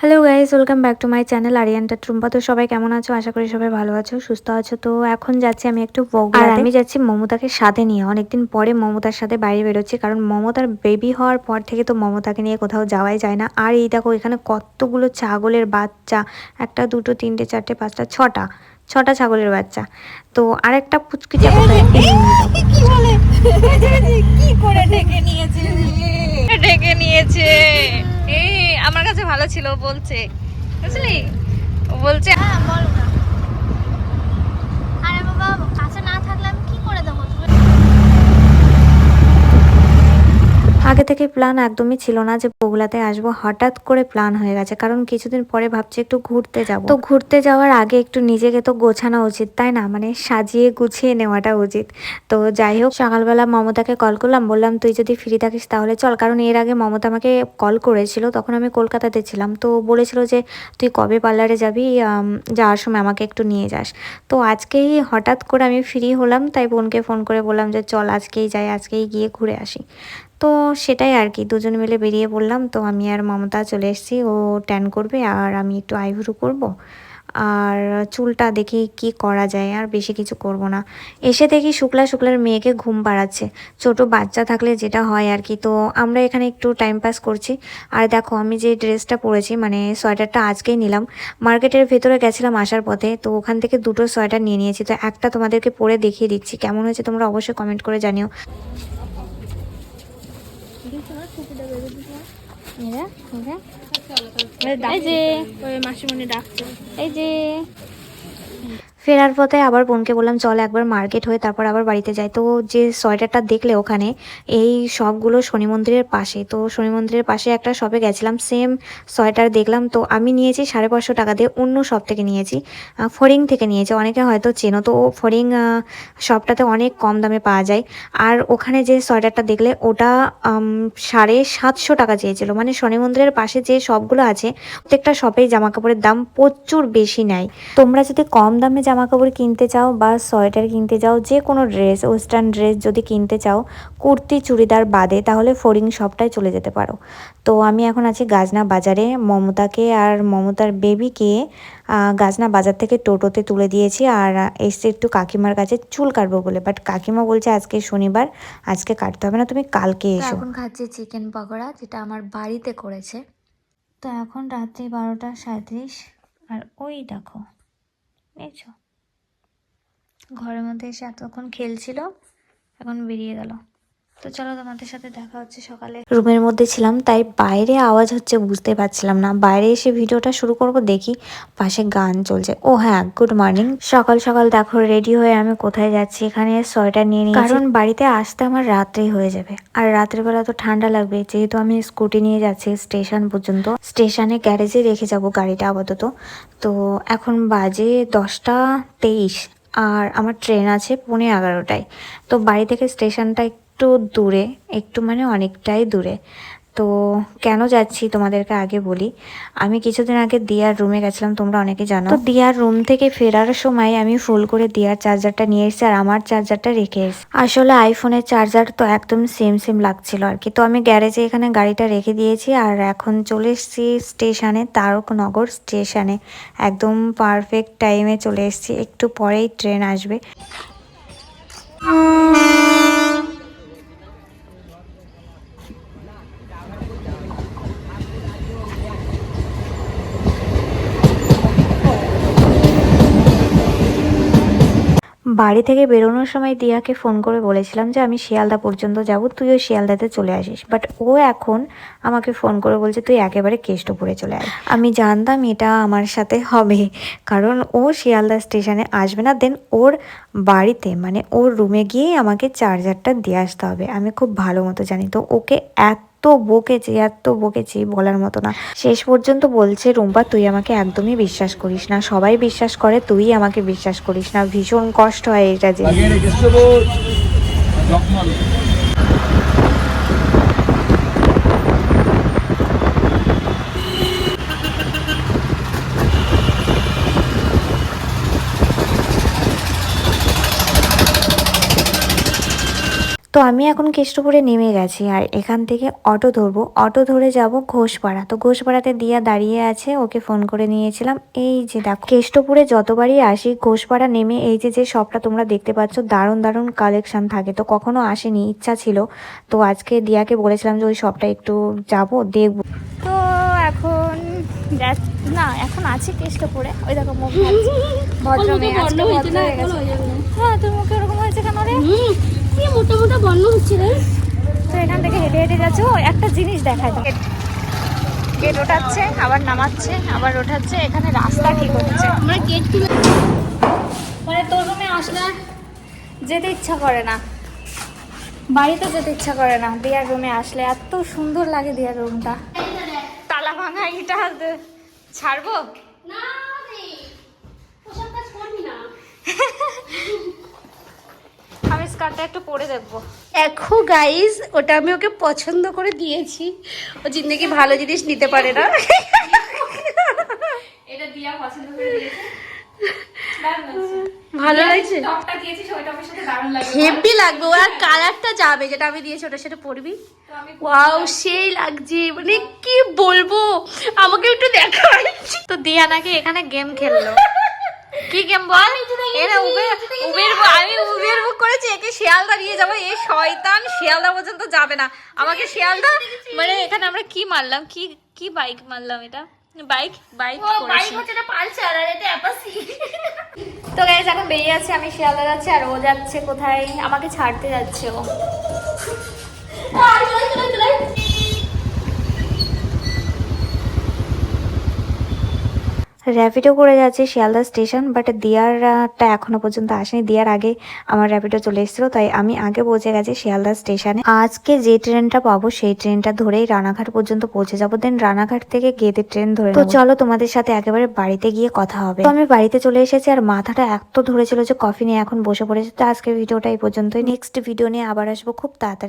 Hello guys welcome back to my channel আরিয়ানটা ট্রুম্পা তো সবাই কেমন আছো? আশা করি সবাই ভালো আছো সুস্থ আছো। তো এখন যাচ্ছি আমি একটু আর আমি যাচ্ছি মমতাকে সাথে নিয়ে। অনেকদিন পরে মমতার সাথে বাইরে বেরোচ্ছি কারণ মমতার বেবি হওয়ার পর থেকে তো মমতাকে নিয়ে কোথাও যাওয়াই যায় না। আর এই দেখো এখানে কতগুলো ছাগলের বাচ্চা। একটা দুটো তিনটে চারটে পাঁচটা ছটা। ছটা ছাগলের বাচ্চা। তো আরেকটা পুচকিচা কোথায় এই দেখো। কি বলে? কি করে ডেকে নিয়েছে ডেকে নিয়েছে এই আমার কাছে ভালো ছিল বলছে। বুঝলি? বলছে হ্যাঁ বলো না আরে বাবা কাছে না থাকলে আমি কি করে দেবো তুমি আগে থেকে প্ল্যান একদমই ছিল না যে বগুলাতে আসব। হঠাৎ করে প্ল্যান হয়ে গেছে, কারণ কিছুদিন পরে ভাবছি একটু ঘুরতে যাব। তো ঘুরতে যাওয়ার আগে একটু নিজেকে তো গোছানো উচিত, তাই না? মানে সাজিয়ে গুছিয়ে নেওয়াটা উচিত। তো যাই হোক, সকালবেলা মমতাকে কল করলাম, বললাম, তুই যদি ফ্রি থাকিস তাহলে চল। কারণ এর আগে মমতা আমাকে কল করেছিল, তখন আমি কলকাতাতে ছিলাম। তো বলেছিল যে, তুই কবে পার্লারে যাবি? যাওয়ার সময় আমাকে একটু নিয়ে যাস। তো আজকেই হঠাৎ করে আমি ফ্রি হলাম, তাই বোনকে ফোন করে বললাম যে, চল আজকেই যাই, আজকেই গিয়ে ঘুরে আসি। তো সেটাই আর কি, দুজন মিলে বেরিয়ে পড়লাম। তো আমি আর মমতা চলে এসেছি, ও ট্যান করবে আর আমি একটু আইব্রু করব। আর চুলটা দেখি কি করা যায়, আর বেশি কিছু করব না। এসে দেখি শুক্লা শুক্লার মেয়েকে ঘুম পাড়াচ্ছে। ছোট বাচ্চা থাকলে যেটা হয় আর কি, তো আমরা এখানে একটু টাইম পাস করছি। আর দেখো, আমি যে ড্রেসটা পরেছি মানে সোয়েটারটা আজকেই নিলাম। মার্কেটের ভেতরে গেছিলাম আসার পথে, তো ওখান থেকে দুটো সোয়েটার নিয়ে নিয়েছি। তো একটা তোমাদেরকে পরে দেখিয়ে দিচ্ছি, কেমন হয়েছে তোমরা অবশ্যই কমেন্ট করে জানিও। এই যে মাসিমণি ডাকছে। এই যে। ফেরার পথে আবার বোনকে বললাম, চল একবার মার্কেট হয়ে তারপর আবার বাড়িতে যাই। তো যে সোয়েটারটা দেখলে ওখানে, এই সবগুলো শনি মন্দিরের পাশে। তো শনি মন্দিরের পাশে একটা শপে গেছিলাম সেম সোয়েটার দেখলাম। তো আমি নিয়েছি সাড়ে পাঁচশো টাকা দিয়ে, অন্য শপ থেকে নিয়েছি। ফরিং থেকে নিয়েছি, অনেকে হয়তো চেনো। তো ফরিং শপটাতে অনেক কম দামে পাওয়া যায়। আর ওখানে যে সোয়েটারটা দেখলে, ওটা সাড়ে সাতশো টাকা চেয়েছিল। মানে শনি মন্দিরের পাশে যে শপগুলো আছে, প্রত্যেকটা শপেই জামা কাপড়ের দাম প্রচুর বেশি নেয়। তোমরা যদি কম দামে জামা কাপড় কিনতে চাও বা সোয়েটার কিনতে চাও যে কোনো ড্রেস ওয়েস্টার্ন ড্রেস যদি কিনতে চাও কুর্তি চুড়িদার বাদে তাহলে ফরিং শপটায় চলে যেতে পারো। তো আমি এখন আছি গাজনা বাজারে। মমতাকে আর মমতার বেবিকে গাজনা বাজার থেকে টোটোতে তুলে দিয়েছি আর এসে একটু কাকিমার কাছে চুল কাটবো বলে। বাট কাকিমা বলছে আজকে শনিবার আজকে কাটতে হবে না তুমি কালকে এসো। এখন খাচ্ছি চিকেন পকোড়া যেটা আমার বাড়িতে করেছে। তো এখন রাত্রি বারোটা সাঁত্রিশ আর ওই দেখো বুঝেছ ঘরের মধ্যে এসে এতক্ষণ খেলছিল এখন বেরিয়ে গেল। তো চলো তোমাদের সাথে দেখা হচ্ছে সকালে। রুমের মধ্যে ছিলাম তাই বাইরে আওয়াজ হচ্ছে বুঝতে পারছিলাম না। বাইরে এসে ভিডিওটা শুরু করব দেখি পাশে গান চলছে। ও হ্যাঁ গুড মর্নিং সকাল সকাল দেখো রেডি হয়ে আমি কোথায় যাচ্ছি? এখানে সোয়েটার নিয়ে নিই কারণ বাড়িতে আসতে আমার রাত্রি হয়ে যাবে। আর রাত্রিবেলা তো ঠান্ডা লাগবে যেহেতু আমি স্কুটি নিয়ে যাচ্ছি স্টেশন পর্যন্ত। স্টেশনে গ্যারেজে রেখে যাব গাড়িটা আপাতত। তো এখন বাজে দশটা তেইশ। আর আমার ট্রেন আছে পৌনে এগারোটায়। তো বাড়ি থেকে স্টেশনটা একটু দূরে, একটু মানে অনেকটাই দূরে। তো কেন যাচ্ছি তোমাদেরকে আগে বলি। আমি কিছুদিন আগে দিয়ার রুমে গেছিলাম, তোমরা অনেকে জানো। তো দিয়ার রুম থেকে ফেরার সময় আমি ফুল করে দিয়ার চার্জারটা নিয়ে এসেছি আর আমার চার্জারটা রেখে এসেছি। আসলে আইফোনের চার্জার তো একদম সেম সেম লাগছিল আর কি। তো আমি গ্যারেজে এখানে গাড়িটা রেখে দিয়েছি আর এখন চলে এসেছি স্টেশনে তারকনগর স্টেশনে একদম পারফেক্ট টাইমে চলে এসেছি। একটু পরেই ট্রেন আসবে। বাড়ি থেকে বেরোনোর সময় দিয়াকে ফোন করে বলেছিলাম যে, আমি শিয়ালদা পর্যন্ত যাব, তুইও শিয়ালদাতে চলে আসিস। বাট ও এখন আমাকে ফোন করে বলছে, তুই একেবারে কেষ্ট কেষ্টপুরে চলে আস আমি জানতাম এটা আমার সাথে হবে, কারণ ও শিয়ালদা স্টেশনে আসবে না। দেন ওর বাড়িতে মানে ওর রুমে গিয়েই আমাকে চার্জারটা দিয়ে আসতে হবে। আমি খুব ভালো মতো জানি। তো ওকে এত বকেছি, এত বকেছি বলার মতো না। শেষ পর্যন্ত বলছে, রুম্পা, তুই আমাকে একদমই বিশ্বাস করিস না। সবাই বিশ্বাস করে, তুই আমাকে বিশ্বাস করিস না। ভীষণ কষ্ট হয় এটা যে। তো আমি এখন কেষ্টপুরে নেমে গেছি আর এখান থেকে অটো ধরবো। অটো ধরে যাব ঘোষপাড়া। তো ঘোষপাড়াতে দিয়া দাঁড়িয়ে আছে ওকে ফোন করে নিয়েছিলাম। এই যে দেখো কেষ্টপুরে যতবারই আসি ঘোষপাড়া নেমে এই যে যে শপটা তোমরা দেখতে পাচ্ছ দারুণ দারুণ কালেকশন থাকে। তো কখনো আসেনি ইচ্ছা ছিল। তো আজকে দিয়াকে বলেছিলাম যে ওই শপটা একটু যাব দেখব। তো এখন না এখন আছে কেষ্টপুরে। ওই দেখো মুখ ভদ্র মেয়ে আজকে ভদ্র হ্যাঁ তোর মুখে ওরকম হয়েছে কেন রে? বর্ণ হচ্ছে রে। তো এখান থেকে হেঁটে হেঁটে যাচ্ছে। ও একটা জিনিস দেখায় গেট ওঠাচ্ছে আবার নামাচ্ছে আবার ওঠাচ্ছে এখানে রাস্তা ঠিক হচ্ছে। আমরা গেট মানে তোর রুমে আসলে যেতে ইচ্ছা করে না। বাড়িতে যেতে ইচ্ছা করে না দিয়ার রুমে আসলে। এত সুন্দর লাগে দিয়ার রুমটা। তালা ভাঙা ইটা ছাড়বো না রে ওসব কাজ করবি না আমি স্কার্টটা একটু পরে দেখব। দেখো গাইস ওটা আমি ওকে পছন্দ করে দিয়েছি। ও জিন্দগি ভালো জিনিস নিতে পারে না। এটা দিয়া পছন্দ করে দিয়েছে। ভালো লাগছে? টপটা দিয়েছিস ওই টপের সাথে দারুণ লাগে হেভি লাগবে আর কালারটা যাবে যেটা আমি দিয়েছি ওটা সেটা পরবি? ওয়াও সেই লাগছে মানে কি বলব? আমাকে একটু দেখাই। তো দিয়া নাকি এখানে গেম খেললো। কি গেম বল? এরা উবের উবের আমি উবের বুক করেছি একে শিয়ালদা নিয়ে যাব। এই শয়তান শিয়ালদা পর্যন্ত যাবে না। আমাকে শিয়ালদা মানে এখানে আমরা কি মারলাম? কি কি বাইক মারলাম এটা? বাইক বাইক করেছি। এটা পালসার আর এটা অ্যাপাসি তো গাইজ এখন বেরিয়ে আছে আমি শিয়ালদা যাচ্ছি আর ও যাচ্ছে কোথায়? আমাকে ছাড়তে যাচ্ছে ও। র্যাপিডো করে যাচ্ছে শিয়ালদা স্টেশন বাট দিয়ারটা এখনও পর্যন্ত আসেনি। দিয়ার আগে আমার র্যাপিডো চলে এসেছিল তাই আমি আগে পৌঁছে গেছি শিয়ালদা স্টেশনে। আজকে যে ট্রেনটা পাবো সেই ট্রেনটা ধরেই রানাঘাট পর্যন্ত পৌঁছে যাব। দেন রানাঘাট থেকে গেদের ট্রেন ধরে তো চলো তোমাদের সাথে একেবারে বাড়িতে গিয়ে কথা হবে। তো আমি বাড়িতে চলে এসেছি আর মাথাটা এত ধরেছিল যে কফি নিয়ে এখন বসে পড়েছে তো আজকের ভিডিওটা এই পর্যন্তই। নেক্সট ভিডিও নিয়ে আবার আসব খুব তাড়াতাড়ি।